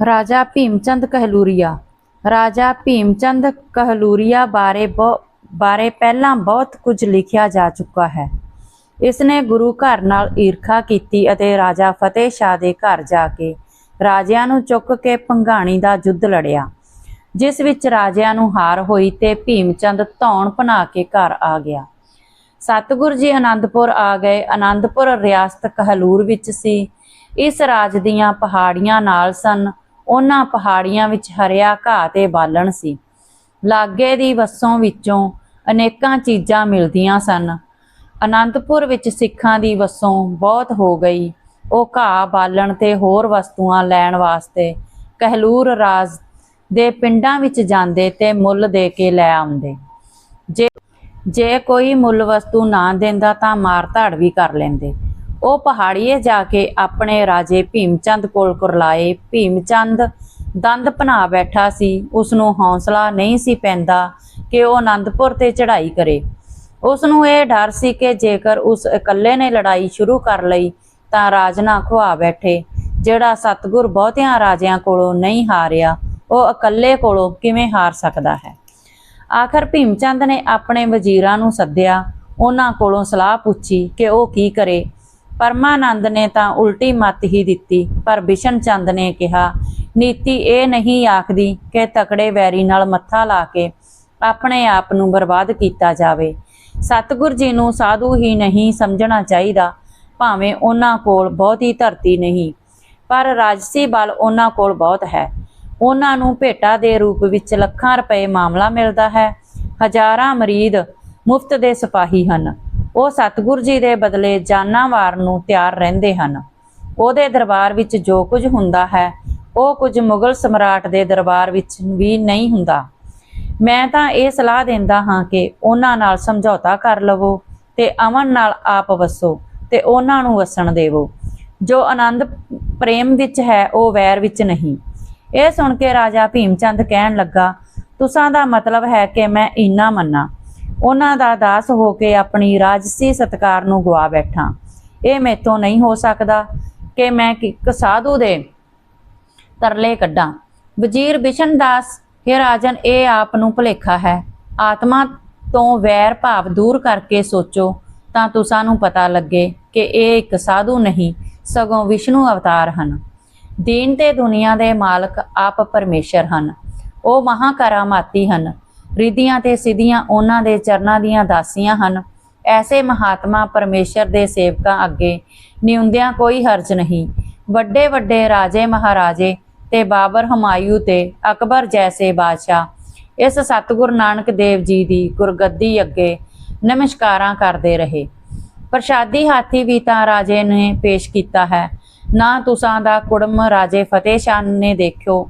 ਰਾਜਾ ਭੀਮਚੰਦ ਕਹਿਲੂਰੀਆ। ਰਾਜਾ ਭੀਮਚੰਦ ਕਹਿਲੂਰੀਆ ਬਾਰੇ ਬਹੁ- ਬਾਰੇ ਪਹਿਲਾਂ ਬਹੁਤ ਕੁਝ ਲਿਖਿਆ ਜਾ ਚੁੱਕਾ ਹੈ। ਇਸ ਨੇ ਗੁਰੂ ਘਰ ਨਾਲ ਈਰਖਾ ਕੀਤੀ ਅਤੇ ਰਾਜਾ ਫਤਿਹ ਸ਼ਾਹ ਦੇ ਘਰ ਜਾ ਕੇ ਰਾਜਿਆਂ ਨੂੰ ਚੁੱਕ ਕੇ ਪੰਘਾਣੀ ਦਾ ਯੁੱਧ ਲੜਿਆ, ਜਿਸ ਵਿੱਚ ਰਾਜਿਆਂ ਨੂੰ ਹਾਰ ਹੋਈ ਤੇ ਭੀਮਚੰਦ ਧੌਣ ਬਣਾ ਕੇ ਘਰ ਆ ਗਿਆ। ਸਤਿਗੁਰ ਜੀ ਆਨੰਦਪੁਰ ਆ ਗਏ। ਆਨੰਦਪੁਰ ਰਿਆਸਤ ਕਹਲੂਰ ਵਿੱਚ ਸੀ। ਇਸ ਰਾਜ ਦੀਆਂ ਪਹਾੜੀਆਂ ਨਾਲ ਸਨ। ਉਹਨਾਂ ਪਹਾੜੀਆਂ ਵਿੱਚ ਹਰਿਆ ਘਾਹ ਤੇ ਬਾਲਣ ਸੀ। ਲਾਗੇ ਦੀ ਵਸੋਂ ਵਿੱਚੋਂ ਅਨੇਕਾਂ ਚੀਜ਼ਾਂ ਮਿਲਦੀਆਂ ਸਨ। ਅਨੰਦਪੁਰ ਵਿੱਚ ਸਿੱਖਾਂ ਦੀ ਵਸੋਂ ਬਹੁਤ ਹੋ ਗਈ। ਉਹ ਘਾਹ ਬਾਲਣ ਤੇ ਹੋਰ ਵਸਤੂਆਂ ਲੈਣ ਵਾਸਤੇ ਕਹਿਲੂਰ ਰਾਜ ਦੇ ਪਿੰਡਾਂ ਵਿੱਚ ਜਾਂਦੇ ਤੇ ਮੁੱਲ ਦੇ ਕੇ ਲੈ ਆਉਂਦੇ। ਜੇ ਜੇ ਕੋਈ ਮੁੱਲ ਵਸਤੂ ਨਾ ਦਿੰਦਾ ਤਾਂ ਮਾਰ ਧਾੜ ਵੀ ਕਰ ਲੈਂਦੇ। ਉਹ ਪਹਾੜੀਏ ਜਾ ਕੇ ਆਪਣੇ ਰਾਜੇ ਭੀਮਚੰਦ ਕੋਲ ਕੁਰਲਾਏ। ਭੀਮਚੰਦ ਦੰਦ ਭਨਾ ਬੈਠਾ ਸੀ। ਉਸ ਨੂੰ ਹੌਸਲਾ ਨਹੀਂ ਸੀ ਪੈਂਦਾ ਕਿ ਉਹ ਆਨੰਦਪੁਰ ਤੇ ਚੜ੍ਹਾਈ ਕਰੇ। ਉਸ ਨੂੰ ਇਹ ਡਰ ਸੀ ਕਿ ਜੇਕਰ ਉਸ ਇਕੱਲੇ ਨੇ ਲੜਾਈ ਸ਼ੁਰੂ ਕਰ ਲਈ ਤਾਂ ਰਾਜਨਾ ਖੁਆ ਬੈਠੇ। ਜਿਹੜਾ ਸਤਗੁਰ ਬਹੁਤਿਆਂ ਰਾਜਿਆਂ ਕੋਲੋਂ ਨਹੀਂ ਹਾਰਿਆ, ਉਹ ਇਕੱਲੇ ਕੋਲੋਂ ਕਿਵੇਂ ਹਾਰ ਸਕਦਾ ਹੈ? ਆਖਰ ਭੀਮਚੰਦ ਨੇ ਆਪਣੇ ਵਜ਼ੀਰਾਂ ਨੂੰ ਸੱਦਿਆ। ਉਹਨਾਂ ਕੋਲੋਂ ਸਲਾਹ ਪੁੱਛੀ ਕਿ ਉਹ ਕੀ ਕਰੇ। ਪਰਮਾਨੰਦ ਨੇ ਤਾਂ ਉਲਟੀ ਮੱਤ ਹੀ ਦਿੱਤੀ, ਪਰ ਬਿਸ਼ਨ ਚੰਦ ਨੇ ਕਿਹਾ, ਨੀਤੀ ਇਹ ਨਹੀਂ ਆਖਦੀ ਕਿ ਤਕੜੇ ਵੈਰੀ ਨਾਲ ਮੱਥਾ ਲਾ ਕੇ ਆਪਣੇ ਆਪ ਨੂੰ ਬਰਬਾਦ ਕੀਤਾ ਜਾਵੇ। ਸਤਿਗੁਰ ਜੀ ਨੂੰ ਸਾਧੂ ਹੀ ਨਹੀਂ ਸਮਝਣਾ ਚਾਹੀਦਾ, ਭਾਵੇਂ ਉਹਨਾਂ ਕੋਲ ਬਹੁਤੀ ਧਰਤੀ ਨਹੀਂ, ਪਰ ਰਾਜਸੀ ਬਲ ਉਹਨਾਂ ਕੋਲ ਬਹੁਤ ਹੈ। ਉਹਨਾਂ ਨੂੰ ਭੇਟਾ ਦੇ ਰੂਪ ਵਿੱਚ ਲੱਖਾਂ ਰੁਪਏ ਮਾਮਲਾ ਮਿਲਦਾ ਹੈ। ਹਜ਼ਾਰਾਂ ਮਰੀਦ ਮੁਫਤ ਦੇ ਸਿਪਾਹੀ ਹਨ। ਉਹ ਸਤਿਗੁਰ ਜੀ ਦੇ ਬਦਲੇ ਜਾਨਾਂ ਵਾਰ ਨੂੰ ਤਿਆਰ ਰਹਿੰਦੇ ਹਨ। ਉਹਦੇ ਦਰਬਾਰ ਵਿੱਚ ਜੋ ਕੁਝ ਹੁੰਦਾ ਹੈ, ਉਹ ਕੁਝ ਮੁਗਲ ਸਮਰਾਟ ਦੇ ਦਰਬਾਰ ਵਿੱਚ ਵੀ ਨਹੀਂ ਹੁੰਦਾ। ਮੈਂ ਤਾਂ ਇਹ ਸਲਾਹ ਦਿੰਦਾ ਹਾਂ ਕਿ ਉਹਨਾਂ ਨਾਲ ਸਮਝੌਤਾ ਕਰ ਲਵੋ ਤੇ ਅਮਨ ਨਾਲ ਆਪ ਵਸੋ ਤੇ ਉਹਨਾਂ ਨੂੰ ਵਸਣ ਦੇਵੋ। ਜੋ ਆਨੰਦ ਪ੍ਰੇਮ ਵਿੱਚ ਹੈ, ਉਹ ਵੈਰ ਵਿੱਚ ਨਹੀਂ। ਇਹ ਸੁਣ ਕੇ ਰਾਜਾ ਭੀਮ ਚੰਦ ਕਹਿਣ ਲੱਗਾ, ਤੁਸਾਂ ਦਾ ਮਤਲਬ ਹੈ ਕਿ ਮੈਂ ਇੰਨਾ ਮੰਨਾ। ਉਹਨਾਂ ਦਾ ਦਾਸ ਹੋ ਕੇ ਆਪਣੀ ਰਾਜਸੀ ਸਤਕਾਰ ਨੂੰ ਗਵਾ ਬੈਠਾਂ। ਇਹ ਮੇਤੋਂ ਨਹੀਂ ਹੋ ਸਕਦਾ ਕਿ ਮੈਂ ਇੱਕ ਸਾਧੂ ਦੇ ਤਰਲੇ ਕੱਢਾਂ। ਵਜ਼ੀਰ ਬਿਸ਼ਨ ਦਾਸ हे ਰਾਜਨ, ਇਹ ਆਪ ਨੂੰ ਭੁਲੇਖਾ ਹੈ। ਆਤਮਾ ਤੋਂ ਵੈਰ ਭਾਵ ਦੂਰ ਕਰਕੇ ਸੋਚੋ ਤਾਂ ਤੁਸਾਂ ਨੂੰ ਪਤਾ ਲੱਗੇ ਕਿ ਇਹ ਇੱਕ ਸਾਧੂ ਨਹੀਂ, ਸਗੋਂ ਵਿਸ਼ਨੂੰ ਅਵਤਾਰ ਹਨ। ਦੀਨ ਤੇ ਦੁਨੀਆ ਦੇ ਮਾਲਕ ਆਪ ਪਰਮੇਸ਼ਰ ਹਨ। ਉਹ ਮਹਾਕਰਾਮਾਤੀ ਹਨ। ਰਿਧੀਆਂ ਤੇ ਸਿਧੀਆਂ ਉਹਨਾਂ ਦੇ ਚਰਨਾਂ ਦੀਆਂ ਦਾਸੀਆਂ ਹਨ। ਐਸੇ ਮਹਾਤਮਾ ਪਰਮੇਸ਼ਰ ਦੇ ਸੇਵਕਾਂ ਅੱਗੇ ਨਿਉਂਦਿਆਂ ਕੋਈ ਹਰਜ ਨਹੀਂ। ਵੱਡੇ ਵੱਡੇ ਰਾਜੇ ਮਹਾਰਾਜੇ ਤੇ ਬਾਬਰ ਹਮਾਯੂ ਤੇ ਅਕਬਰ ਜੈਸੇ ਬਾਦਸ਼ਾਹ ਇਸ ਸਤਿਗੁਰ ਨਾਨਕ ਦੇਵ ਜੀ ਦੀ ਗੁਰਗੱਦੀ ਅੱਗੇ ਨਮਸਕਾਰਾਂ ਕਰਦੇ ਰਹੇ। ਪ੍ਰਸ਼ਾਦੀ ਹਾਥੀ ਵੀ ਤਾਂ ਰਾਜੇ ਨੇ ਪੇਸ਼ ਕੀਤਾ ਹੈ। ਨਾ ਤੁਸਾਂ ਦਾ ਕੁੜਮ ਰਾਜੇ ਫਤਿਹ ਸ਼ਾਹ ਨੇ ਦੇਖਿਓ।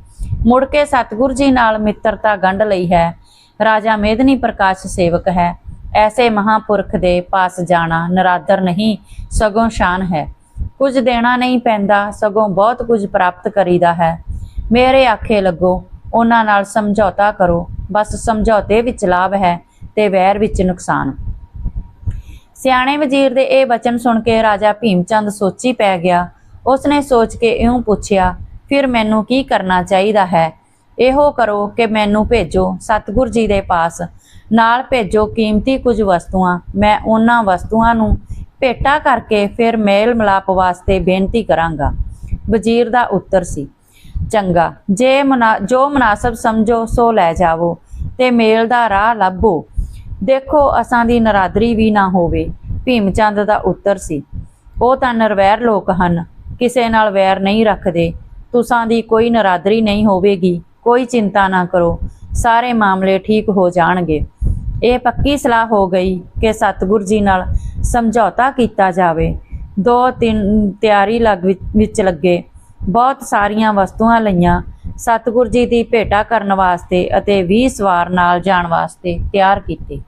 ਮੁੜ ਕੇ ਸਤਿਗੁਰ ਜੀ ਨਾਲ ਮਿੱਤਰਤਾ ਗੰਢ ਲਈ ਹੈ। ਰਾਜਾ ਮੇਦਨੀ ਪ੍ਰਕਾਸ਼ ਸੇਵਕ ਹੈ। ਐਸੇ ਮਹਾਪੁਰਖ ਦੇ ਪਾਸ ਜਾਣਾ ਨਰਾਦਰ ਨਹੀਂ, ਸਗੋਂ ਸ਼ਾਨ ਹੈ। ਕੁਝ ਦੇਣਾ ਨਹੀਂ ਪੈਂਦਾ, ਸਗੋਂ ਬਹੁਤ ਕੁਝ ਪ੍ਰਾਪਤ ਕਰੀਦਾ ਹੈ। ਮੇਰੇ ਆਖੇ ਲੱਗੋ, ਉਹਨਾਂ ਨਾਲ ਸਮਝੌਤਾ ਕਰੋ। ਬਸ ਸਮਝੌਤੇ ਵਿੱਚ ਲਾਭ ਹੈ ਤੇ ਵੈਰ ਵਿੱਚ ਨੁਕਸਾਨ। ਸਿਆਣੇ ਵਜ਼ੀਰ ਦੇ ਇਹ ਬਚਨ ਸੁਣ ਕੇ ਰਾਜਾ ਭੀਮਚੰਦ ਸੋਚੀ ਪੈ ਗਿਆ। ਉਸਨੇ ਸੋਚ ਕੇ ਇਉਂ ਪੁੱਛਿਆ, ਫਿਰ ਮੈਨੂੰ ਕੀ ਕਰਨਾ ਚਾਹੀਦਾ ਹੈ? ਇਹੋ ਕਰੋ ਕਿ ਮੈਨੂੰ ਭੇਜੋ ਸਤਿਗੁਰ ਜੀ ਦੇ ਪਾਸ। ਨਾਲ ਭੇਜੋ ਕੀਮਤੀ ਕੁਝ ਵਸਤੂਆਂ। ਮੈਂ ਉਹਨਾਂ ਵਸਤੂਆਂ ਨੂੰ ਭੇਟਾ ਕਰਕੇ ਫਿਰ ਮੇਲ ਮਿਲਾਪ ਵਾਸਤੇ ਬੇਨਤੀ ਕਰਾਂਗਾ। ਵਜ਼ੀਰ ਦਾ ਉੱਤਰ ਸੀ, ਚੰਗਾ, ਜੇ ਜੋ ਮੁਨਾਸਬ ਸਮਝੋ, ਸੋ ਲੈ ਜਾਵੋ ਤੇ ਮੇਲ ਦਾ ਰਾਹ ਲੱਭੋ। ਦੇਖੋ, ਅਸਾਂ ਦੀ ਨਰਾਦਰੀ ਵੀ ਨਾ ਹੋਵੇ। ਭੀਮਚੰਦ ਦਾ ਉੱਤਰ ਸੀ, ਉਹ ਤਾਂ ਨਰਵੈਰ ਲੋਕ ਹਨ, ਕਿਸੇ ਨਾਲ ਵੈਰ ਨਹੀਂ ਰੱਖਦੇ। ਤੁਸਾਂ ਦੀ ਕੋਈ ਨਰਾਦਰੀ ਨਹੀਂ ਹੋਵੇਗੀ। ਕੋਈ ਚਿੰਤਾ ਨਾ ਕਰੋ, ਸਾਰੇ ਮਾਮਲੇ ਠੀਕ ਹੋ ਜਾਣਗੇ। ਇਹ ਪੱਕੀ ਸਲਾਹ ਹੋ ਗਈ ਕਿ ਸਤਿਗੁਰ ਜੀ ਨਾਲ ਸਮਝੌਤਾ ਕੀਤਾ ਜਾਵੇ। ਦੋ ਤਿੰਨ ਤਿਆਰੀ ਲੱਗ ਵਿੱਚ- ਲੱਗੇ। ਬਹੁਤ ਸਾਰੀਆਂ ਵਸਤੂਆਂ ਲਈਆਂ। ਸਤਿਗੁਰ ਜੀ ਦੀ ਭੇਟਾ ਕਰਨ ਵਾਸਤੇ ਅਤੇ 20 ਸਵਾਰ ਨਾਲ ਜਾਣ ਵਾਸਤੇ ਤਿਆਰ ਕੀਤੇ।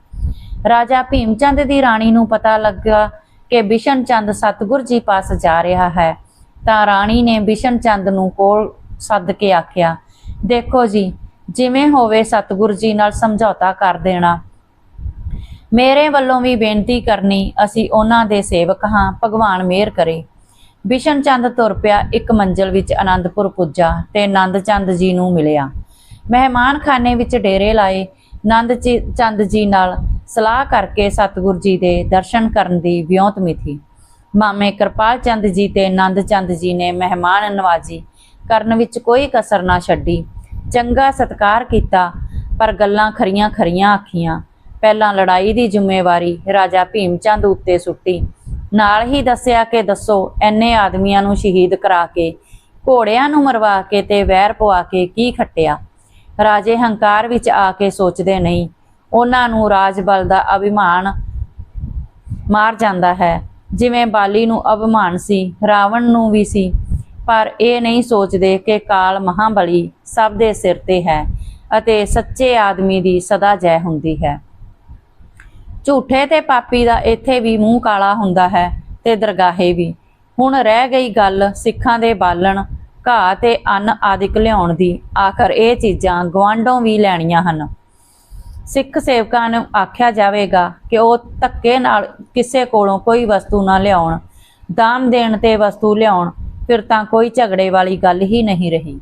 ਰਾਜਾ ਭੀਮਚੰਦ ਦੀ ਰਾਣੀ ਨੂੰ ਪਤਾ ਲੱਗਾ ਕਿ ਬਿਸ਼ਨ ਚੰਦ ਸਤਿਗੁਰ ਜੀ ਪਾਸ ਜਾ ਰਿਹਾ ਹੈ, ਤਾਂ ਰਾਣੀ ਨੇ ਬਿਸ਼ਨ ਚੰਦ ਨੂੰ ਕੋਲ ਸੱਦ ਕੇ ਆਖਿਆ ਦੇਖੋ ਜੀ, ਜਿਵੇਂ ਹੋਵੇ ਸਤਿਗੁਰੂ ਜੀ ਨਾਲ ਸਮਝੌਤਾ ਕਰ ਦੇਣਾ। ਮੇਰੇ ਵੱਲੋਂ ਵੀ ਬੇਨਤੀ ਕਰਨੀ, ਅਸੀਂ ਉਹਨਾਂ ਦੇ ਸੇਵਕ ਹਾਂ, ਭਗਵਾਨ ਮਿਹਰ ਕਰੇ। ਬਿਸ਼ਨ ਚੰਦ ਤੁਰ ਪਿਆ, ਇੱਕ ਮੰਜ਼ਲ ਵਿੱਚ ਆਨੰਦਪੁਰ ਪੁੱਜਾ ਤੇ ਆਨੰਦ ਚੰਦ ਜੀ ਨੂੰ ਮਿਲਿਆ। ਮਹਿਮਾਨ ਖਾਨੇ ਵਿੱਚ ਡੇਰੇ ਲਾਏ ਆਨੰਦ ਜੀ- ਚੰਦ ਜੀ ਨਾਲ ਸਲਾਹ ਕਰਕੇ ਸਤਿਗੁਰ ਜੀ ਦੇ ਦਰਸ਼ਨ ਕਰਨ ਦੀ ਵਿਉਂਤ ਮਿਥੀ ਮਾਮੇ ਕਿਰਪਾਲ ਚੰਦ ਜੀ ਤੇ ਆਨੰਦ ਚੰਦ ਜੀ ਨੇ ਮਹਿਮਾਨ ਨਵਾਜੀ ਕਰਨ ਵਿੱਚ ਕੋਈ ਕਸਰ ਨਾ ਛੱਡੀ। ਚੰਗਾ ਸਤਕਾਰ ਕੀਤਾ, ਪਰ ਗੱਲਾਂ ਖਰੀਆਂ ਖਰੀਆਂ ਆਖੀਆਂ। ਪਹਿਲਾਂ ਲੜਾਈ ਦੀ ਜ਼ਿੰਮੇਵਾਰੀ ਰਾਜਾ ਭੀਮ ਚੰਦ ਉੱਤੇ ਸੁੱਟੀ। ਨਾਲ ਹੀ ਦੱਸਿਆ ਕਿ ਦੱਸੋ, ਐਨੇ ਆਦਮੀਆਂ ਨੂੰ ਸ਼ਹੀਦ ਕਰਾ ਕੇ, ਘੋੜਿਆਂ ਨੂੰ ਮਰਵਾ ਕੇ ਤੇ ਵੈਰ ਪਵਾ ਕੇ ਕੀ ਖੱਟਿਆ? ਰਾਜੇ ਹੰਕਾਰ ਵਿੱਚ ਆ ਕੇ ਸੋਚਦੇ ਨਹੀਂ। ਉਹਨਾਂ ਨੂੰ ਰਾਜ ਬਲ ਦਾ ਅਭਿਮਾਨ ਮਾਰ ਜਾਂਦਾ ਹੈ। ਜਿਵੇਂ ਬਾਲੀ ਨੂੰ ਅਭਿਮਾਨ ਸੀ, ਰਾਵਣ ਨੂੰ ਵੀ ਸੀ। ਪਰ ਇਹ ਨਹੀਂ ਸੋਚਦੇ ਕਿ ਕਾਲ ਮਹਾਬਲੀ ਸਭ ਦੇ ਸਿਰ ਤੇ ਹੈ ਅਤੇ ਸੱਚੇ ਆਦਮੀ ਦੀ ਸਦਾ ਜੈ ਹੁੰਦੀ ਹੈ। ਝੂਠੇ ਤੇ ਪਾਪੀ ਦਾ ਇੱਥੇ ਵੀ ਮੂੰਹ ਕਾਲਾ ਹੁੰਦਾ ਹੈ ਤੇ ਦਰਗਾਹੇ ਵੀ। ਹੁਣ ਰਹਿ ਗਈ ਗੱਲ ਸਿੱਖਾਂ ਦੇ ਬਾਲਣ, ਘਾਹ ਤੇ ਅੰਨ ਆਦਿਕ ਲਿਆਉਣ ਦੀ। ਆਖਰ ਇਹ ਚੀਜ਼ਾਂ ਗਵਾਂਢੋਂ ਵੀ ਲੈਣੀਆਂ ਹਨ। ਸਿੱਖ ਸੇਵਕਾਂ ਨੂੰ ਆਖਿਆ ਜਾਵੇਗਾ ਕਿ ਉਹ ਧੱਕੇ ਨਾਲ ਕਿਸੇ ਕੋਲੋਂ ਕੋਈ ਵਸਤੂ ਨਾ ਲਿਆਉਣ ਦਾਨ ਦੇਣ ਤੇ ਵਸਤੂ ਲਿਆਉਣ ਫਿਰ ਤਾਂ ਕੋਈ ਝਗੜੇ ਵਾਲੀ ਗੱਲ ਹੀ ਨਹੀਂ ਰਹੀ।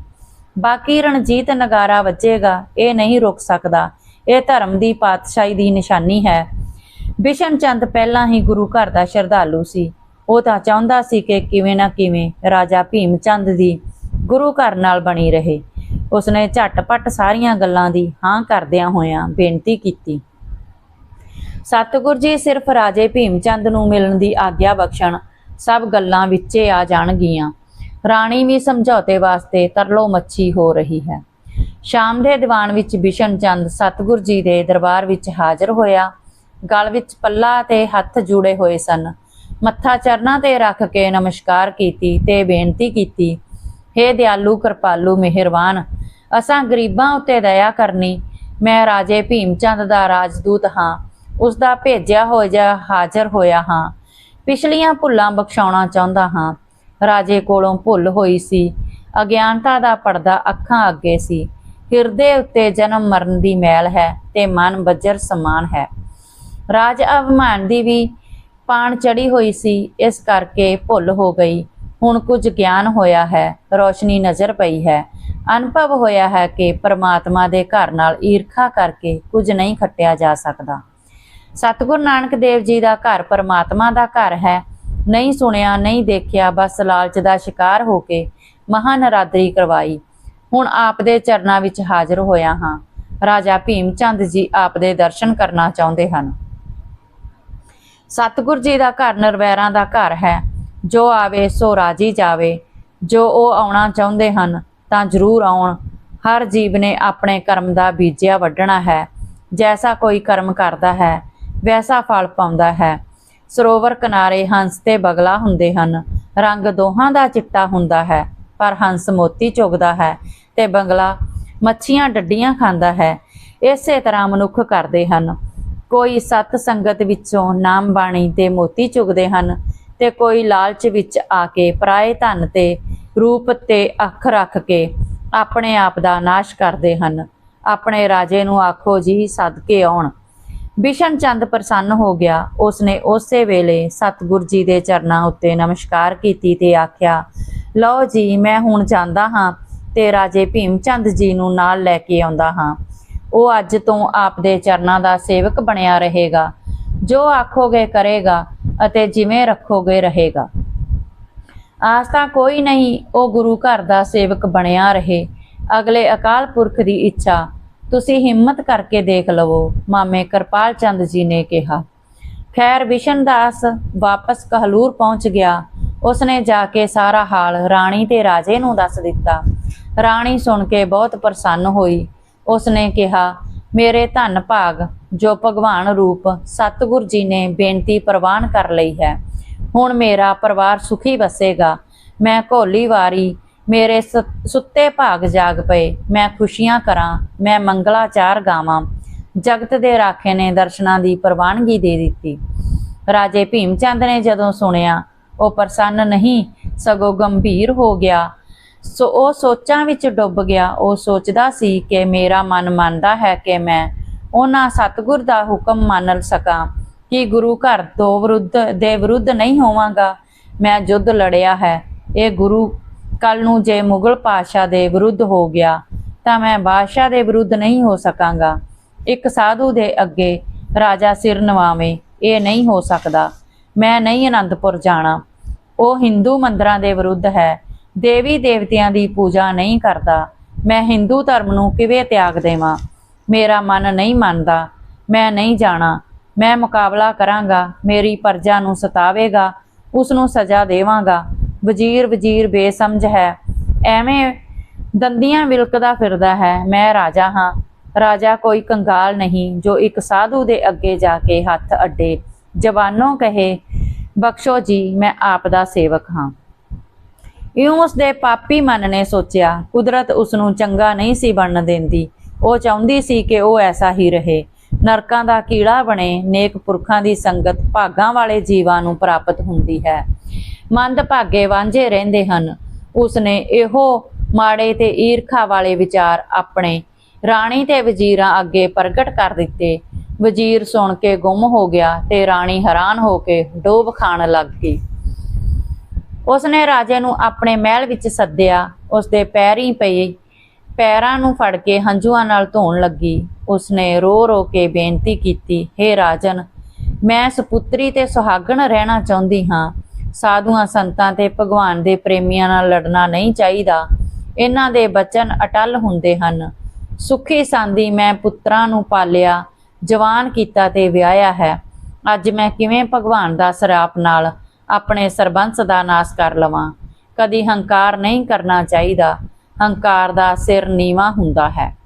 ਬਾਕੀ ਰਣਜੀਤ ਨਗਾਰਾ ਵੱਜੇਗਾ, ਇਹ ਨਹੀਂ ਰੁਕ ਸਕਦਾ। ਇਹ ਧਰਮ ਦੀ ਪਾਤਸ਼ਾਹੀ ਦੀ ਨਿਸ਼ਾਨੀ ਹੈ। ਬਿਸ਼ਨ ਚੰਦ ਪਹਿਲਾਂ ਹੀ ਗੁਰੂ ਘਰ ਦਾ ਸ਼ਰਧਾਲੂ ਸੀ। ਉਹ ਤਾਂ ਚਾਹੁੰਦਾ ਸੀ ਕਿ ਕਿਵੇਂ ਨਾ ਕਿਵੇਂ ਰਾਜਾ ਭੀਮ ਚੰਦ ਦੀ ਗੁਰੂ ਘਰ ਨਾਲ ਬਣੀ ਰਹੇ। ਉਸਨੇ ਝਟਪਟ ਸਾਰੀਆਂ ਗੱਲਾਂ ਦੀ ਹਾਂ ਕਰਦਿਆਂ ਹੋਇਆਂ ਬੇਨਤੀ ਕੀਤੀ। ਸਤਿਗੁਰ ਜੀ, ਸਿਰਫ ਰਾਜੇ ਭੀਮ ਚੰਦ ਨੂੰ ਮਿਲਣ ਦੀ ਆਗਿਆ ਬਖਸ਼ਣ ਸਭ ਗੱਲਾਂ ਵਿੱਚੇ ਆ ਜਾਣਗੀਆਂ। ਰਾਣੀ ਵੀ ਸਮਝੌਤੇ ਵਾਸਤੇ ਤਰਲੋ ਮੱਛੀ ਹੋ ਰਹੀ ਹੈ। ਸ਼ਾਮ ਦੇ ਦੀਵਾਨ ਵਿੱਚ ਬਿਸ਼ਨ ਚੰਦ ਸਤਿਗੁਰ ਜੀ ਦੇ ਦਰਬਾਰ ਵਿੱਚ ਹਾਜ਼ਰ ਹੋਇਆ। ਗਲ ਵਿੱਚ ਪੱਲਾ ਤੇ ਹੱਥ ਜੁੜੇ ਹੋਏ ਸਨ। ਮੱਥਾ ਚਰਨਾਂ ਤੇ ਰੱਖ ਕੇ ਨਮਸਕਾਰ ਕੀਤੀ ਤੇ ਬੇਨਤੀ ਕੀਤੀ, ਹੇ ਦਿਆਲੂ ਕਿਰਪਾਲੂ ਮਿਹਰਬਾਨ, ਅਸਾਂ ਗਰੀਬਾਂ ਉੱਤੇ ਦਇਆ ਕਰਨੀ, ਮੈਂ ਰਾਜੇ ਭੀਮ ਚੰਦ ਦਾ ਰਾਜਦੂਤ ਹਾਂ ਉਸ ਦਾ ਭੇਜਿਆ ਹੋਇਆ ਹਾਜ਼ਰ ਹੋਇਆ ਹਾਂ। ਪਿਛਲੀਆਂ ਭੁੱਲਾਂ ਬਖਸ਼ਾਉਣਾ ਚਾਹੁੰਦਾ ਹਾਂ। ਰਾਜੇ ਕੋਲੋਂ ਭੁੱਲ ਹੋਈ ਸੀ। ਅਗਿਆਨਤਾ ਦਾ ਪਰਦਾ ਅੱਖਾਂ ਅੱਗੇ ਸੀ। ਹਿਰਦੇ ਉੱਤੇ ਜਨਮ ਮਰਨ ਦੀ ਮੈਲ ਹੈ ਤੇ ਮਨ ਬੱਜਰ ਸਮਾਨ ਹੈ। ਰਾਜ ਅਭਿਮਾਨ ਦੀ ਵੀ ਪਾਣ ਚੜੀ ਹੋਈ ਸੀ। ਇਸ ਕਰਕੇ ਭੁੱਲ ਹੋ ਗਈ। ਹੁਣ ਕੁਝ ਗਿਆਨ ਹੋਇਆ ਹੈ। ਰੋਸ਼ਨੀ ਨਜ਼ਰ ਪਈ ਹੈ। ਅਨੁਭਵ ਹੋਇਆ ਹੈ ਕਿ ਪ੍ਰਮਾਤਮਾ ਦੇ ਘਰ ਨਾਲ ਈਰਖਾ ਕਰਕੇ ਕੁਝ ਨਹੀਂ ਖੱਟਿਆ ਜਾ ਸਕਦਾ। ਸਤਿਗੁਰੂ ਨਾਨਕ ਦੇਵ ਜੀ ਦਾ ਘਰ ਪਰਮਾਤਮਾ ਦਾ ਘਰ ਹੈ। ਨਹੀਂ ਸੁਣਿਆ, ਨਹੀਂ ਦੇਖਿਆ, ਬਸ ਲਾਲਚ ਦਾ ਸ਼ਿਕਾਰ ਹੋ ਕੇ ਮਹਾਨਰਾਦਰੀ ਕਰਵਾਈ। ਹੁਣ ਆਪ ਦੇ ਚਰਨਾਂ ਵਿੱਚ ਹਾਜ਼ਰ ਹੋਇਆ ਹਾਂ। ਰਾਜਾ ਭੀਮ ਚੰਦ ਜੀ ਆਪ ਦੇ ਦਰਸ਼ਨ ਕਰਨਾ ਚਾਹੁੰਦੇ ਹਨ। ਸਤਿਗੁਰ ਜੀ ਦਾ ਘਰ ਨਰਵੈਰਾਂ ਦਾ ਘਰ ਹੈ। ਜੋ ਆਵੇ, ਸੋ ਰਾਜੀ ਜਾਵੇ। ਜੋ ਉਹ ਆਉਣਾ ਚਾਹੁੰਦੇ ਹਨ, ਤਾਂ ਜ਼ਰੂਰ ਆਉਣ। ਹਰ ਜੀਵ ਨੇ ਆਪਣੇ ਕਰਮ ਦਾ ਬੀਜਿਆ ਵੱਢਣਾ ਹੈ। ਜੈਸਾ ਕੋਈ ਕਰਮ ਕਰਦਾ ਹੈ ਵੈਸਾ ਫਲ ਪਾਉਂਦਾ ਹੈ। ਸਰੋਵਰ ਕਿਨਾਰੇ ਹੰਸ ਤੇ ਬਗਲਾ ਹੁੰਦੇ ਹਨ। ਰੰਗ ਦੋਹਾਂ ਦਾ ਚਿੱਟਾ ਹੁੰਦਾ ਹੈ, ਪਰ ਹੰਸ ਮੋਤੀ ਚੁਗਦਾ ਹੈ ਤੇ ਬਗਲਾ ਮੱਛੀਆਂ ਡੱਡੀਆਂ ਖਾਂਦਾ ਹੈ। ਇਸੇ ਤਰ੍ਹਾਂ ਮਨੁੱਖ ਕਰਦੇ ਹਨ। ਕੋਈ ਸਤ ਸੰਗਤ ਵਿੱਚੋਂ ਨਾਮ ਬਾਣੀ ਤੇ ਮੋਤੀ ਚੁਗਦੇ ਹਨ ਤੇ ਕੋਈ ਲਾਲਚ ਵਿੱਚ ਆ ਕੇ ਪਰਾਏ ਧਨ ਤੇ ਰੂਪ ਤੇ ਅੱਖ ਰੱਖ ਕੇ ਆਪਣੇ ਆਪ ਦਾ ਨਾਸ਼ ਕਰਦੇ ਹਨ। ਆਪਣੇ ਰਾਜੇ ਨੂੰ ਆਖੋ ਜੀ, ਸਦਕੇ ਆਉਣ। ਬਿਸ਼ਨ ਚੰਦ ਪ੍ਰਸੰਨ ਹੋ ਗਿਆ। ਉਸਨੇ ਉਸੇ ਵੇਲੇ ਸਤਿਗੁਰ ਜੀ ਦੇ ਚਰਨਾਂ ਉੱਤੇ ਨਮਸਕਾਰ ਕੀਤੀ ਤੇ ਆਖਿਆ, ਲਓ ਜੀ, ਮੈਂ ਹੁਣ ਜਾਂਦਾ ਹਾਂ ਤੇ ਰਾਜੇ ਭੀਮ ਚੰਦ ਜੀ ਨੂੰ ਨਾਲ ਲੈ ਕੇ ਆਉਂਦਾ ਹਾਂ। ਉਹ ਅੱਜ ਤੋਂ ਆਪਦੇ ਚਰਨਾਂ ਦਾ ਸੇਵਕ ਬਣਿਆ ਰਹੇਗਾ। ਜੋ ਆਖੋਗੇ ਕਰੇਗਾ ਅਤੇ ਜਿਵੇਂ ਰੱਖੋਗੇ ਰਹੇਗਾ। ਆਸ ਤਾਂ ਕੋਈ ਨਹੀਂ, ਉਹ ਗੁਰੂ ਘਰ ਦਾ ਸੇਵਕ ਬਣਿਆ ਰਹੇ। ਅਗਲੇ ਅਕਾਲ ਪੁਰਖ ਦੀ ਇੱਛਾ ਤੁਸੀਂ ਹਿੰਮਤ ਕਰਕੇ ਦੇਖ ਲਵੋ, ਮਾਮੇ ਕਿਰਪਾਲ ਚੰਦ ਜੀ ਨੇ ਕਿਹਾ। ਖੈਰ, ਵਿਸ਼ਨ ਦਾਸ ਵਾਪਸ ਕਹਲੂਰ ਪਹੁੰਚ ਗਿਆ। ਉਸਨੇ ਜਾ ਕੇ ਸਾਰਾ ਹਾਲ ਰਾਣੀ ਤੇ ਰਾਜੇ ਨੂੰ ਦੱਸ ਦਿੱਤਾ। ਰਾਣੀ ਸੁਣ ਕੇ ਬਹੁਤ ਪ੍ਰਸੰਨ ਹੋਈ। ਉਸਨੇ ਕਿਹਾ, ਮੇਰੇ ਧੰਨ ਭਾਗ, ਜੋ ਭਗਵਾਨ ਰੂਪ ਸਤਿਗੁਰ ਜੀ ਨੇ ਬੇਨਤੀ ਪ੍ਰਵਾਨ ਕਰ ਲਈ ਹੈ, ਹੁਣ ਮੇਰਾ ਪਰਿਵਾਰ ਸੁਖੀ ਵਸੇਗਾ। ਮੈਂ ਘੋਲੀ ਵਾਰੀ ਮੇਰੇ ਸੁ- ਸੁੱਤੇ ਭਾਗ ਜਾਗ ਪਏ। ਮੈਂ ਖੁਸ਼ੀਆਂ ਕਰਾਂ, ਮੈਂ ਮੰਗਲਾਚਾਰ ਗਾਵਾਂ। ਜਗਤ ਦੇ ਰਾਖੇ ਨੇ ਦਰਸ਼ਨਾਂ ਦੀ ਪ੍ਰਵਾਨਗੀ ਦੇ ਦਿੱਤੀ। ਰਾਜੇ ਭੀਮ ਚੰਦ ਨੇ ਜਦੋਂ ਸੁਣਿਆ, ਉਹ ਪ੍ਰਸੰਨ ਨਹੀਂ, ਸਗੋਂ ਗੰਭੀਰ ਹੋ ਗਿਆ। ਸੋ, ਉਹ ਸੋਚਾਂ ਵਿੱਚ ਡੁੱਬ ਗਿਆ। ਉਹ ਸੋਚਦਾ ਸੀ ਕਿ ਮੇਰਾ ਮਨ ਮੰਨਦਾ ਹੈ ਕਿ ਮੈਂ ਉਹਨਾਂ ਸਤਿਗੁਰ ਦਾ ਹੁਕਮ ਮੰਨ ਸਕਾਂ, ਕਿ ਗੁਰੂ ਘਰ ਤੋਂ ਵਿਰੁੱਧ, ਦੇ ਵਿਰੁੱਧ ਨਹੀਂ ਹੋਵਾਂਗਾ। ਮੈਂ ਯੁੱਧ ਲੜਿਆ ਹੈ। ਇਹ ਗੁਰੂ ਕੱਲ ਨੂੰ ਜੇ ਮੁਗਲ ਪਾਤਸ਼ਾਹ ਦੇ ਵਿਰੁੱਧ ਹੋ ਗਿਆ, ਤਾਂ ਮੈਂ ਬਾਦਸ਼ਾਹ ਦੇ ਵਿਰੁੱਧ ਨਹੀਂ ਹੋ ਸਕਾਂਗਾ। ਇੱਕ ਸਾਧੂ ਦੇ ਅੱਗੇ ਰਾਜਾ ਸਿਰ ਨਵਾਵੇਂ, ਇਹ ਨਹੀਂ ਹੋ ਸਕਦਾ। ਮੈਂ ਨਹੀਂ ਅਨੰਦਪੁਰ ਜਾਣਾ। ਉਹ ਹਿੰਦੂ ਮੰਦਰਾਂ ਦੇ ਵਿਰੁੱਧ ਹੈ। ਦੇਵੀ ਦੇਵਤਿਆਂ ਦੀ ਪੂਜਾ ਨਹੀਂ ਕਰਦਾ। ਮੈਂ ਹਿੰਦੂ ਧਰਮ ਨੂੰ ਕਿਵੇਂ ਤਿਆਗ ਦੇਵਾਂ? ਮੇਰਾ ਮਨ ਨਹੀਂ ਮੰਨਦਾ। ਮੈਂ ਨਹੀਂ ਜਾਣਾ। ਮੈਂ ਮੁਕਾਬਲਾ ਕਰਾਂਗਾ। ਮੇਰੀ ਪਰਜਾ ਨੂੰ ਸਤਾਵੇਗਾ। ਉਸ ਨੂੰ ਸਜ਼ਾ ਦੇਵਾਂਗਾ। ਵਜ਼ੀਰ ਵਜ਼ੀਰ ਬੇਸਮਝ ਹੈ। ਐਵੇਂ ਦੰਦੀਆਂ ਵਿਲਕਦਾ ਫਿਰਦਾ ਹੈ। ਮੈਂ ਰਾਜਾ ਹਾਂ। ਰਾਜਾ ਕੋਈ ਕੰਗਾਲ ਨਹੀਂ, ਜੋ ਇੱਕ ਸਾਧੂ ਦੇ ਅੱਗੇ ਜਾ ਕੇ ਹੱਥ ਅੱਡੇ। ਜਵਾਨੋਂ ਕਹੇ, ਬਖਸ਼ੋ ਜੀ, ਮੈਂ ਆਪ ਦਾ ਸੇਵਕ ਹਾਂ। ਇਉਂ ਉਸ ਦੇ ਪਾਪੀ ਮਨ ਨੇ ਸੋਚਿਆ, ਕੁਦਰਤ ਉਸ ਨੂੰ ਚੰਗਾ ਨਹੀਂ ਸੀ ਬਣਨ ਦਿੰਦੀ। ਉਹ ਚਾਹੁੰਦੀ ਸੀ ਕਿ ਉਹ ਐਸਾ ਹੀ ਰਹੇ। ਨਰਕਾਂ ਦਾ ਕੀੜਾ ਬਣੇ, ਨੇਕ ਪੁਰਖਾਂ ਦੀ ਸੰਗਤ ਭਾਗਾਂ ਵਾਲੇ ਜੀਵਾਂ ਨੂੰ ਪ੍ਰਾਪਤ ਹੁੰਦੀ ਹੈ। ਮੰਦ ਭਾਗੇ ਵਾਂਝੇ ਰਹਿੰਦੇ ਹਨ। ਉਸਨੇ ਇਹੋ ਮਾੜੇ ਤੇ ਈਰਖਾ ਵਾਲੇ ਵਿਚਾਰ ਆਪਣੇ ਰਾਣੀ ਤੇ ਵਜ਼ੀਰਾਂ ਅੱਗੇ ਪ੍ਰਗਟ ਕਰ ਦਿੱਤੇ। ਵਜ਼ੀਰ ਸੁਣ ਕੇ ਗੁੰਮ ਹੋ ਗਿਆ ਤੇ ਰਾਣੀ ਹੈਰਾਨ ਹੋ ਕੇ ਡੋਬ ਖਾਣ ਲੱਗ ਗਈ। ਉਸਨੇ ਰਾਜੇ ਨੂੰ ਆਪਣੇ ਮਹਿਲ ਵਿੱਚ ਸੱਦਿਆ। ਉਸਦੇ ਪੈਰੀਂ ਪਈ, ਪੈਰਾਂ ਨੂੰ ਫੜ ਕੇ ਹੰਝੂਆਂ ਨਾਲ ਧੋਣ ਲੱਗੀ। ਉਸਨੇ ਰੋ ਰੋ ਕੇ ਬੇਨਤੀ ਕੀਤੀ, ਹੇ ਰਾਜਨ, ਮੈਂ ਸੁਪੁੱਤਰੀ ਤੇ ਸੁਹਾਗਣ ਰਹਿਣਾ ਚਾਹੁੰਦੀ ਹਾਂ। ਸਾਧੂਆਂ ਸੰਤਾਂ ਤੇ ਭਗਵਾਨ ਦੇ ਪ੍ਰੇਮੀਆਂ ਨਾਲ ਲੜਨਾ ਨਹੀਂ ਚਾਹੀਦਾ। ਇਹਨਾਂ ਦੇ ਬਚਨ ਅਟਲ ਹੁੰਦੇ ਹਨ। ਸੁਖੀ ਸੰਦੀ ਮੈਂ ਪੁੱਤਰਾਂ ਨੂੰ ਪਾਲਿਆ, ਜਵਾਨ ਕੀਤਾ ਤੇ ਵਿਆਹਿਆ ਹੈ। ਅੱਜ ਮੈਂ ਕਿਵੇਂ ਭਗਵਾਨ ਦਾ ਸਰਾਪ ਨਾਲ ਆਪਣੇ ਸਰਬੰਸ ਦਾ ਨਾਸ ਕਰ ਲਵਾਂ? ਕਦੀ ਹੰਕਾਰ ਨਹੀਂ ਕਰਨਾ ਚਾਹੀਦਾ। ਹੰਕਾਰ ਦਾ ਸਿਰ ਨੀਵਾ ਹੁੰਦਾ ਹੈ।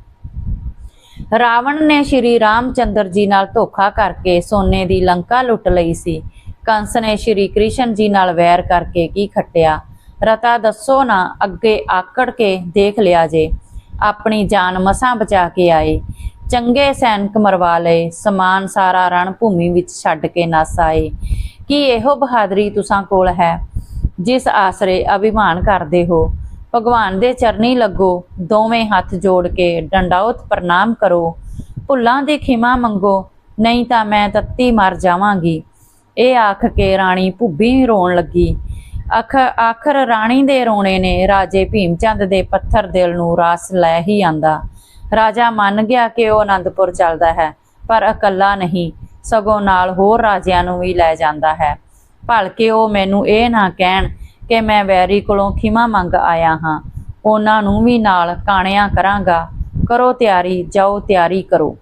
ਰਾਵਣ ਨੇ ਸ਼੍ਰੀ ਰਾਮਚੰਦਰ ਜੀ ਨਾਲ ਧੋਖਾ ਕਰਕੇ ਸੋਨੇ ਦੀ ਲੰਕਾ ਲੁੱਟ ਲਈ ਸੀ। ਕੰਸ ਨੇ ਸ਼੍ਰੀ ਕ੍ਰਿਸ਼ਨ ਜੀ ਨਾਲ ਵੈਰ ਕਰਕੇ ਕੀ ਖੱਟਿਆ? ਰਤਾ ਦੱਸੋ ਨਾ, ਅੱਗੇ ਆਕੜ ਕੇ ਦੇਖ ਲਿਆ ਜੇ। ਆਪਣੀ ਜਾਨ ਮਸਾਂ ਬਚਾ ਕੇ ਆਏ। ਚੰਗੇ ਸੈਨਿਕ ਮਰਵਾ ਲਏ। ਸਮਾਨ ਸਾਰਾ ਰਣ ਭੂਮੀ ਵਿੱਚ ਛੱਡ ਕੇ ਨਸ ਆਏ। ਕੀ ਇਹੋ ਬਹਾਦਰੀ ਤੁਸਾਂ ਕੋਲ ਹੈ? ਜਿਸ ਆਸਰੇ ਅਭਿਮਾਨ ਕਰਦੇ ਹੋ। ਭਗਵਾਨ ਦੇ ਚਰਨੀ ਲੱਗੋ। ਦੋਵੇਂ ਹੱਥ ਜੋੜ ਕੇ ਡੰਡਾਉਤ ਪ੍ਰਣਾਮ ਕਰੋ। ਭੁੱਲਾਂ ਦੀ ਖਿਮਾ ਮੰਗੋ। ਨਹੀਂ ਤਾਂ ਮੈਂ ਤੱਤੀ ਮਰ ਜਾਵਾਂਗੀ। ਇਹ ਆਖ ਕੇ ਰਾਣੀ ਭੁੱਬੀ ਰੋਣ ਲੱਗੀ। ਅਖ, ਆਖਰ ਰਾਣੀ ਦੇ ਰੋਣੇ ਨੇ ਰਾਜੇ ਭੀਮਚੰਦ ਦੇ ਪੱਥਰ ਦਿਲ ਨੂੰ ਰਾਸ ਲੈ ਹੀ ਆਂਦਾ। ਰਾਜਾ ਮੰਨ ਗਿਆ ਕਿ ਉਹ ਅਨੰਦਪੁਰ ਚੱਲਦਾ ਹੈ, ਪਰ ਇਕੱਲਾ ਨਹੀਂ, ਸਗੋਂ ਨਾਲ ਹੋਰ ਰਾਜਿਆਂ ਨੂੰ ਵੀ ਲੈ ਜਾਂਦਾ ਹੈ। ਭਲਕੇ ਉਹ ਮੈਨੂੰ ਇਹ ਨਾ ਕਹਿਣ ਕਿ ਮੈਂ ਵੈਰੀ ਕੋਲੋਂ ਖਿਮਾ ਮੰਗ ਆਇਆ ਹਾਂ। ਉਹਨਾਂ ਨੂੰ ਵੀ ਨਾਲ ਕਾਣਿਆ ਕਰਾਂਗਾ। ਕਰੋ ਤਿਆਰੀ, ਜਾਓ ਤਿਆਰੀ ਕਰੋ।